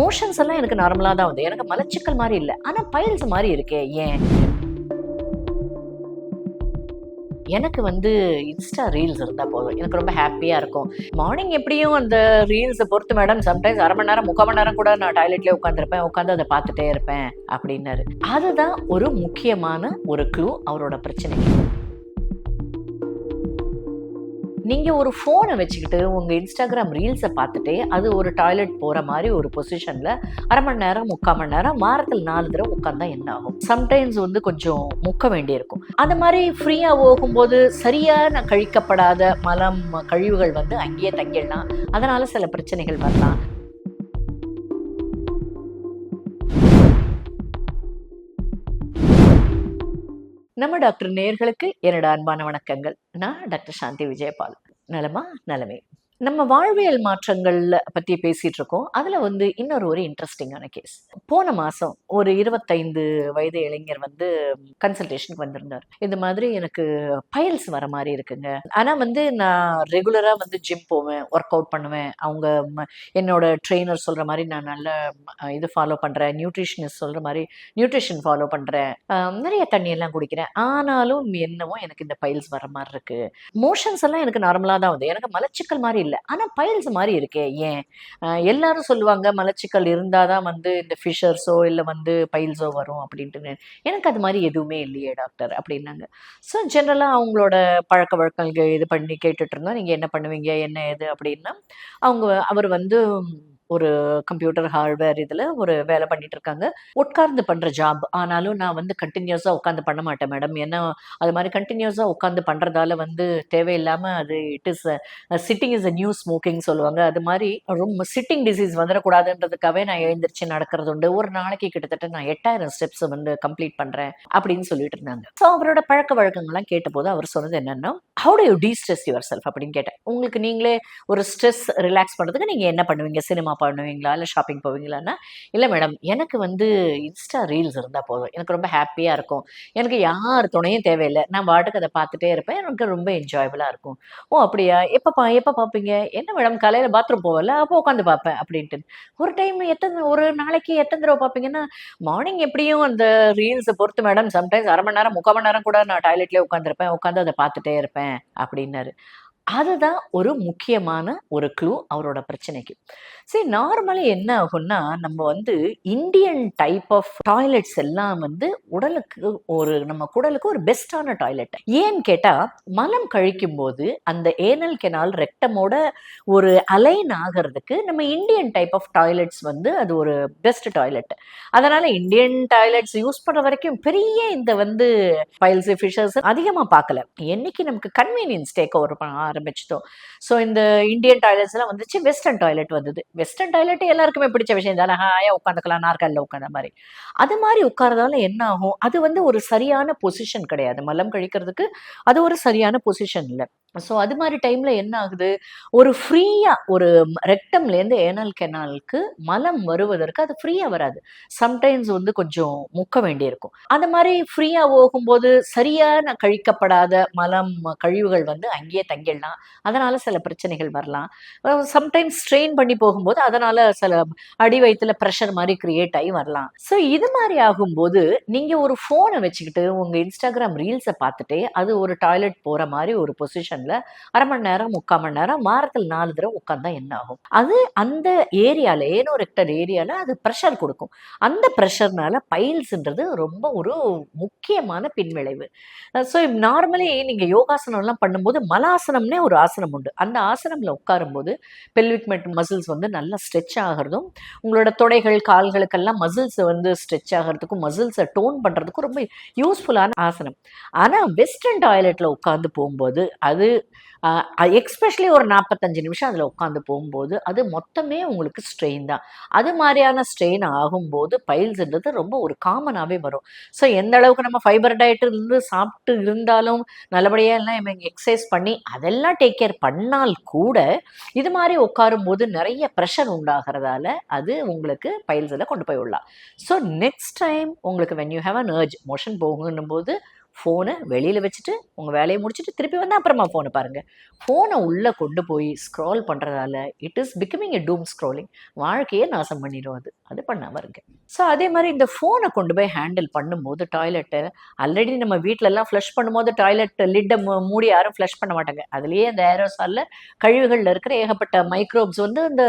Motions எல்லாம் எனக்கு நார்மலாக தான் வந்து. எனக்கு மலச்சிக்கல் மாதிரி இல்லை. ஆனால் பைல்ஸ் மாதிரி இருக்கே ஏன்? எனக்கு வந்து இன்ஸ்டா ரீல்ஸ் இருந்தால் போதும். எனக்கு ரொம்ப ஹாப்பியாக இருக்கும். மார்னிங் எப்படியும் அந்த ரீல்ஸை பொறுத்து மேடம் சம்டைம்ஸ் அரை மணி நேரம் முக்கால் மணி நேரம் கூட நான் டாய்லெட்லேயே உட்காந்துருப்பேன் உட்காந்து அதை பார்த்துட்டே இருப்பேன் அப்படின்னாரு. அதுதான் ஒரு முக்கியமான ஒரு க்ளூ அவரோட பிரச்சனைக்கு. நீங்கள் ஒரு ஃபோனை வச்சுக்கிட்டு உங்கள் இன்ஸ்டாகிராம் ரீல்ஸை பார்த்துட்டே அது ஒரு டாய்லெட் போகிற மாதிரி ஒரு பொசிஷனில் அரை மணி நேரம் முக்கால் மணி நேரம் வாரத்தில் நாலு தடவை உட்காந்தா என்ன ஆகும்? சம்டைம்ஸ் வந்து கொஞ்சம் முக்க வேண்டியிருக்கும் அந்த மாதிரி ஃப்ரீயாக போகும்போது சரியான கழிக்கப்படாத மலம் கழிவுகள் வந்து அங்கேயே தங்கிடலாம். அதனால் சில பிரச்சனைகள் வரலாம். நம்ம டாக்டர் நேர்களுக்கு என்னோட அன்பான வணக்கங்கள். நான் டாக்டர் சாந்தி விஜயபால். நலமா நலமே. நம்ம வாழ்வியல் மாற்றங்கள்ல பத்தி பேசிட்டு இருக்கோம் அதுல வந்து இன்னொரு ஒரு இன்ட்ரெஸ்டிங்கான கேஸ் போன மாசம் ஒரு இருபத்தைந்து வயது இளைஞர் வந்து கன்சல்டேஷனுக்கு வந்திருந்தார். இந்த மாதிரி எனக்கு பயல்ஸ் வர மாதிரி இருக்குங்க. ஆனா வந்து நான் ரெகுலரா வந்து ஜிம் போவேன் ஒர்க் அவுட் பண்ணுவேன். அவங்க ம- என்னோட ட்ரெயினர் சொல்ற மாதிரி நான் நல்ல இது ஃபாலோ பண்றேன். நியூட்ரிஷனிஸ்ட் சொல்ற மாதிரி நியூட்ரிஷன் ஃபாலோ பண்றேன். நிறைய தண்ணி எல்லாம் குடிக்கிறேன். ஆனாலும் என்னவோ எனக்கு இந்த பயல்ஸ் வர மாதிரி இருக்கு. மோஷன்ஸ் எல்லாம் எனக்கு நார்மலாக தான் வந்து. எனக்கு மலச்சிக்கல் மாதிரி இல்லை. ஆனால் பைல்ஸ் மாதிரி இருக்கே ஏன்? எல்லாரும் சொல்லுவாங்க மலச்சிக்கல் இருந்தால் தான் வந்து இந்த ஃபிஷர்ஸோ இல்லை வந்து பைல்ஸோ வரும் அப்படின்ட்டு எனக்கு அது மாதிரி எதுவுமே இல்லையே டாக்டர் அப்படின்னாங்க. ஸோ ஜென்ரலாக அவங்களோட பழக்க வழக்கங்கள் இது பண்ணி கேட்டுட்டு இருந்தோம் நீங்கள் என்ன பண்ணுவீங்க என்ன ஏது அப்படின்னா அவங்க அவர் வந்து ஒரு கம்ப்யூட்டர் ஹார்ட்வேர் இதில் ஒரு வேலை பண்ணிட்டு இருக்காங்க உட்கார்ந்து பண்ணுற ஜாப் ஆனாலும் நான் வந்து கண்டினியூஸாக உட்காந்து பண்ண மாட்டேன் மேடம் ஏன்னா அது மாதிரி கண்டினியூஸாக உட்காந்து பண்ணுறதால வந்து தேவையில்லாமல் அது it is sitting is a new smoking சொல்லுவாங்க. அது மாதிரி ரொம்ப சிட்டிங் டிசீஸ் வந்துடக்கூடாதுன்றதுக்காகவே நான் எழுந்திரிச்சு நடக்கிறது உண்டு. ஒரு நாளைக்கு கிட்டத்தட்ட நான் எட்டாயிரம் ஸ்டெப்ஸ் வந்து கம்ப்ளீட் பண்ணுறேன் அப்படின்னு சொல்லிட்டு இருந்தாங்க ஸோ அவரோட பழக்க வழக்கங்கள்லாம் கேட்டபோது அவர் சொன்னது என்னன்னா how do you destress yourself அப்படின்னு கேட்டேன். உங்களுக்கு நீங்களே ஒரு ஸ்ட்ரெஸ் ரிலாக்ஸ் பண்ணுறதுக்கு நீங்கள் என்ன பண்ணுவீங்க? சினிமா பண்ணுவீங்களா? இல்லை ஷாப்பிங் போவீங்களான்னா இல்லை மேடம் எனக்கு வந்து இன்ஸ்டா ரீல்ஸ் இருந்தால் போதும். எனக்கு ரொம்ப ஹாப்பியாக இருக்கும். எனக்கு யார் துணையும் தேவையில்லை. நான் பாட்டுக்கு அதை பார்த்துட்டே இருப்பேன். எனக்கு ரொம்ப என்ஜாயபுளாக இருக்கும். ஓ அப்படியா? எப்போ பா எப்போ பார்ப்பீங்க? என்ன மேடம் காலையில் பாத்ரூம் போவல அப்போ உட்காந்து பார்ப்பேன். அப்படின்ட்டு. ஒரு டைம் எத்தனை ஒரு நாளைக்கு எத்தனை தடவை பார்ப்பீங்கன்னா மார்னிங் எப்படியும் அந்த ரீல்ஸை பொறுத்து மேடம் சம்டைம்ஸ் அரை மணி நேரம் முக்கால் மணி நேரம் கூட நான் டாய்லெட்லேயே உட்காந்துருப்பேன் உட்காந்து அதை பார்த்துட்டே இருப்பேன். அப்படின்னாரு. அதுதான் ஒரு முக்கியமான ஒரு க்ளூ அவரோட பிரச்சனைக்கு. சரி நார்மலி என்ன ஆகும்னா நம்ம வந்து இந்தியன் டைப் ஆஃப் டாய்லெட்ஸ் எல்லாம் வந்து உடலுக்கு ஒரு நம்ம குடலுக்கு ஒரு பெஸ்டான டாய்லெட் ஏன்னு கேட்டா மலம் கழிக்கும் போது அந்த ஏனல் கெனால் ரெக்டமோட ஒரு அலைன் ஆகிறதுக்கு நம்ம இந்தியன் டைப் ஆஃப் டாய்லெட்ஸ் வந்து அது ஒரு பெஸ்ட் டாய்லெட் அதனால இந்தியன் டாய்லெட்ஸ் யூஸ் பண்ற வரைக்கும் பெரிய இந்த வந்து பைல்ஸ் ஃபிஷர்ஸ் அதிகமா பார்க்கல. என்னைக்கு நமக்கு கன்வீனியன்ஸ் டேக் ஓவர் ஆரம்பிச்சிட்டோம். ஸோ இந்த இந்தியன் டாய்லெட்ஸ் எல்லாம் வந்துச்சு வெஸ்டர்ன் டாய்லெட் வந்தது. வெஸ்டர்ன் டாய்லெட் எல்லாருக்குமே பிடிச்ச விஷயம் தானே ஹாயா உட்காந்துக்கலாம் நாற்காலில் உட்காந்த மாதிரி. அது மாதிரி உட்காரதால என்ன ஆகும்? அது வந்து ஒரு சரியான பொசிஷன் கிடையாது. மலம் கழிக்கிறதுக்கு அது ஒரு சரியான பொசிஷன் இல்லை. ஸோ அது மாதிரி டைமில் என்ன ஆகுது? ஒரு ஃப்ரீயாக ஒரு ரெக்டம்லேருந்து ஏனல் கெனாலுக்கு மலம் வருவதற்கு அது ஃப்ரீயாக வராது. சம்டைம்ஸ் வந்து கொஞ்சம் முக்க வேண்டியிருக்கும். அந்த மாதிரி ஃப்ரீயாக போகும்போது சரியான கழிக்கப்படாத மலம் கழிவுகள் வந்து அங்கேயே தங்கிடலாம். அதனால் சில பிரச்சனைகள் வரலாம். சம்டைம்ஸ் ஸ்ட்ரெயின் பண்ணி போகும்போது அதனால் சில அடி வயிற்றுல ப்ரெஷர் மாதிரி கிரியேட் ஆகி வரலாம். ஸோ இது மாதிரி ஆகும்போது நீங்கள் ஒரு ஃபோனை வச்சுக்கிட்டு உங்கள் இன்ஸ்டாகிராம் ரீல்ஸை பார்த்துட்டு அது ஒரு டாய்லெட் போகிற மாதிரி ஒரு பொசிஷன் பொசிஷன்ல அரை மணி நேரம் முக்கால் மணி நேரம் வாரத்தில் நாலு தடவை உட்காந்தா என்ன ஆகும்? அது அந்த ஏரியால ஏனோ ரெக்டர் ஏரியால அது ப்ரெஷர் கொடுக்கும். அந்த ப்ரெஷர்னால பைல்ஸ்ன்றது ரொம்ப ஒரு முக்கியமான பின்விளைவு. ஸோ நார்மலி நீங்க யோகாசனம்லாம் பண்ணும்போது மலாசனம்னே ஒரு ஆசனம் உண்டு. அந்த ஆசனம்ல உட்காரும்போது பெல்விக் மெட் மசில்ஸ் வந்து நல்லா ஸ்ட்ரெச் ஆகிறதும் உங்களோட தொடைகள் கால்களுக்கெல்லாம் மசில்ஸ் வந்து ஸ்ட்ரெச் ஆகிறதுக்கும் மசில்ஸை டோன் பண்ணுறதுக்கும் ரொம்ப யூஸ்ஃபுல்லான ஆசனம். ஆனால் வெஸ்டர்ன் டாய்லெட்டில் உட்காந்து போகும்போது அது எக்ஸ்பெஷலி ஒரு நாற்பத்தஞ்சு நிமிஷம் அதில் உட்காந்து போகும்போது அது மொத்தமே உங்களுக்கு ஸ்ட்ரெயின் தான். அது மாதிரியான ஸ்ட்ரெயின் ஆகும்போது பைல்ஸ்ன்றது ரொம்ப ஒரு காமனாகவே வரும். ஸோ எந்த அளவுக்கு நம்ம ஃபைபர் டயட் இருந்து சாப்பிட்டு இருந்தாலும் நல்லபடியாக எல்லாம் எக்ஸசைஸ் பண்ணி அதெல்லாம் டேக் கேர் பண்ணால் கூட இது மாதிரி உட்காரும்போது நிறைய ப்ரெஷர் உண்டாகிறதால அது உங்களுக்கு பைல்ஸில் கொண்டு போய் விடலாம். ஸோ நெக்ஸ்ட் டைம் உங்களுக்கு when you have an urge motion போகணும் போது ஃபோனை வெளியில் வச்சுட்டு உங்கள் வேலையை முடிச்சுட்டு திருப்பி வந்து அப்புறமா ஃபோனை பாருங்கள் ஃபோனை உள்ளே கொண்டு போய் ஸ்க்ரால் பண்ணுறதால it is becoming a doom scrolling வாழ்க்கையே நாசம் பண்ணிடும் அது. அது பண்ணாமல் இருங்க. ஸோ அதே மாதிரி இந்த ஃபோனை கொண்டு போய் ஹேண்டில் பண்ணும்போது டாய்லெட்டை ஆல்ரெடி நம்ம வீட்டிலலாம் ஃப்ளஷ் பண்ணும்போது டாய்லெட் லிட்டை மூடி யாரும் ஃப்ளஷ் பண்ண மாட்டாங்க. அதுலேயே அந்த ஏரோசாலில் கழிவுகளில் இருக்கிற ஏகப்பட்ட மைக்ரோப்ஸ் வந்து அந்த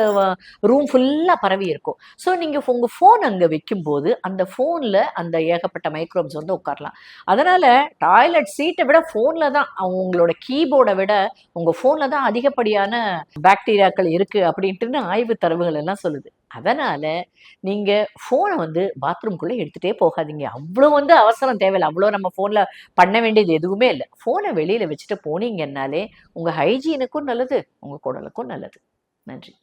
ரூம் ஃபுல்லாக பரவி இருக்கும். ஸோ நீங்கள் உங்கள் ஃபோன் அங்கே வைக்கும்போது அந்த ஃபோனில் அந்த ஏகப்பட்ட மைக்ரோப்ஸ் வந்து உட்காரலாம். அதனால் டாய்லெட் சீட்டை விட ஃபோனில் தான் உங்களோட கீபோர்டை விட உங்கள் ஃபோனில் தான் அதிகப்படியான பாக்டீரியாக்கள் இருக்குது அப்படின்ட்டுன்னு ஆய்வு தரவுகள் எல்லாம் சொல்லுது. அதனால் நீங்கள் ஃபோனை வந்து பாத்ரூம்குள்ளே எடுத்துகிட்டே போகாதீங்க. அவ்வளோ வந்து அவசரம் தேவையில்லை. அவ்வளோ நம்ம ஃபோனில் பண்ண வேண்டியது எதுவுமே இல்லை. ஃபோனை வெளியில் வச்சுட்டு போனீங்கன்னாலே உங்கள் ஹைஜீனுக்கும் நல்லது உங்கள் குடலுக்கும் நல்லது. நன்றி.